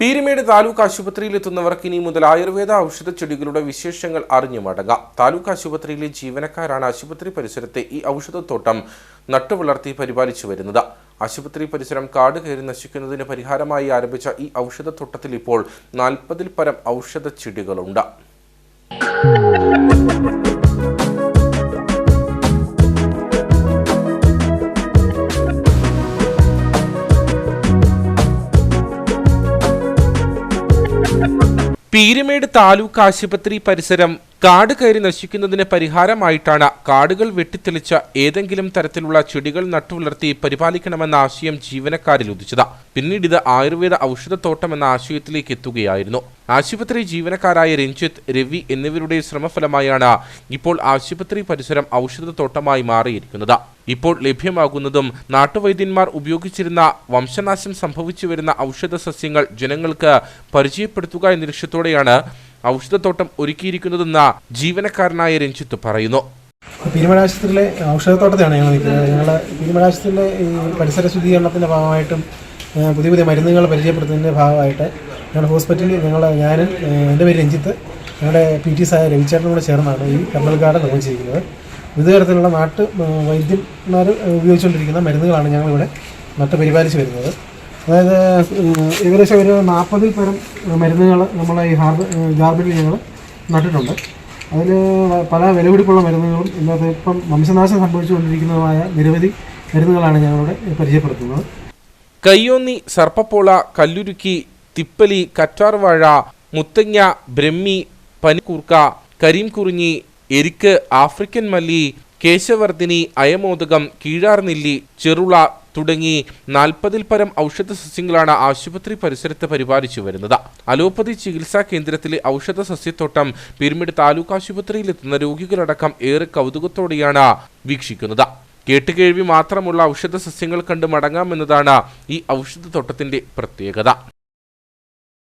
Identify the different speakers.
Speaker 1: പീരിമേട് താലൂക്ക് ആശുപത്രിയിൽ എത്തുന്നവർക്ക് ഇനി മുതൽ ആയുർവേദ ഔഷധ ചെടികളുടെ വിശേഷങ്ങൾ അറിഞ്ഞു മടങ്ങാം. താലൂക്ക് ആശുപത്രിയിലെ ജീവനക്കാരാണ് ആശുപത്രി പരിസരത്തെ ഈ ഔഷധത്തോട്ടം നട്ടുവളർത്തി പരിപാലിച്ചു വരുന്നത്. ആശുപത്രി പരിസരം കാട് കയറി നശിക്കുന്നതിന് പരിഹാരമായി ആരംഭിച്ച ഈ ഔഷധത്തോട്ടത്തിൽ ഇപ്പോൾ നാൽപ്പതിൽ പരം ഔഷധ ചെടികളുണ്ട്. പീരുമേട് താലൂക്ക് ആശുപത്രി പരിസരം കാട് കയറി നശിക്കുന്നതിന് പരിഹാരമായിട്ടാണ് കാടുകൾ വെട്ടിത്തെളിച്ച ഏതെങ്കിലും തരത്തിലുള്ള ചെടികൾ നട്ടുവളർത്തി പരിപാലിക്കണമെന്ന ആശയം ജീവനക്കാരിൽ ഉദിച്ചത്. പിന്നീട് ഇത് ആയുർവേദ ഔഷധത്തോട്ടം എന്ന ആശയത്തിലേക്ക് എത്തുകയായിരുന്നു. ആശുപത്രി ജീവനക്കാരായ രഞ്ജിത്ത് രവി എന്നിവരുടെ ശ്രമഫലമായാണ് ഇപ്പോൾ ആശുപത്രി പരിസരം ഔഷധത്തോട്ടമായി മാറിയിരിക്കുന്നത്. ഇപ്പോൾ ലഭ്യമാകുന്നതും നാട്ടുവൈദ്യന്മാർ ഉപയോഗിച്ചിരുന്ന വംശനാശം സംഭവിച്ചു വരുന്ന ഔഷധ സസ്യങ്ങൾ ജനങ്ങൾക്ക് പരിചയപ്പെടുത്തുക എന്ന ലക്ഷ്യത്തോടെയാണ് ഔഷധത്തോട്ടം ഒരുക്കിയിരിക്കുന്നതെന്ന് ജീവനക്കാരനായ രഞ്ജിത്ത് പറയുന്നു.
Speaker 2: പീരുമല ആശുപത്രിയിലെ ഔഷധത്തോട്ടത്തെയാണ് ഞങ്ങൾ നിൽക്കുന്നത്. ഞങ്ങൾ പീരുമല ആശുപത്രിയിലെ ഈ പരിസര ശുദ്ധീകരണത്തിന്റെ ഭാഗമായിട്ടും പുതിയ പുതിയ മരുന്നുകൾ പരിചയപ്പെടുത്തുന്നതിന്റെ ഭാഗമായിട്ട് ഞങ്ങളുടെ ഹോസ്പിറ്റലിൽ ഞങ്ങൾ ഞാനും എന്റെ പേര് രഞ്ജിത്ത്. ഞങ്ങളുടെ പി ടി സായ രവിചേട്ടനും കൂടെ ചേർന്നാണ് ഈ കർമ്മൽ ഗാർഡൻ നിർമ്മിച്ചിരിക്കുന്നത്. വിവിധ തരത്തിലുള്ള നാട്ടു വൈദ്യന്മാർ ഉപയോഗിച്ചുകൊണ്ടിരിക്കുന്ന മരുന്നുകളാണ് ഞങ്ങളിവിടെ നട്ട് പരിപാലിച്ച് വരുന്നത്. അതായത് ഏകദേശം ഒരു നാൽപ്പതിൽ പരം മരുന്നുകൾ നമ്മളെ ഈ ഹാർബർ ഗാർബിളിൽ ഞങ്ങൾ നട്ടിട്ടുണ്ട്. അതിൽ പല വിലപിടിപ്പുള്ള മരുന്നുകളും ഇന്നത്തെ ഇപ്പം വംശനാശം സംഭവിച്ചുകൊണ്ടിരിക്കുന്നതുമായ നിരവധി മരുന്നുകളാണ് ഞങ്ങളിവിടെ പരിചയപ്പെടുത്തുന്നത്.
Speaker 1: കയ്യോന്നി സർപ്പപ്പോള കല്ലുരുക്കി തിപ്പലി കറ്റാർവാഴ മുത്തങ്ങ ബ്രഹ്മി പനിക്കൂർക്ക കരീംകുറിഞ്ഞി എരിക്ക് ആഫ്രിക്കൻ മല്ലി കേശവർദ്ധിനി അയമോദകം കീഴാർനെല്ലി ചെറുള തുടങ്ങി നാൽപ്പതിൽ പരം ഔഷധ സസ്യങ്ങളാണ് ആശുപത്രി പരിസരത്ത് പരിപാലിച്ചു വരുന്നത്. അലോപ്പതി ചികിത്സാ കേന്ദ്രത്തിലെ ഔഷധ സസ്യത്തോട്ടം പിരമിഡ് താലൂക്ക് ആശുപത്രിയിലെത്തുന്ന രോഗികളടക്കം ഏറെ കൗതുകത്തോടെയാണ് വീക്ഷിക്കുന്നത്. കേട്ടുകേഴ്വി മാത്രമുള്ള ഔഷധ സസ്യങ്ങൾ കണ്ട് മടങ്ങാമെന്നതാണ് ഈ ഔഷധത്തോട്ടത്തിന്റെ പ്രത്യേകത.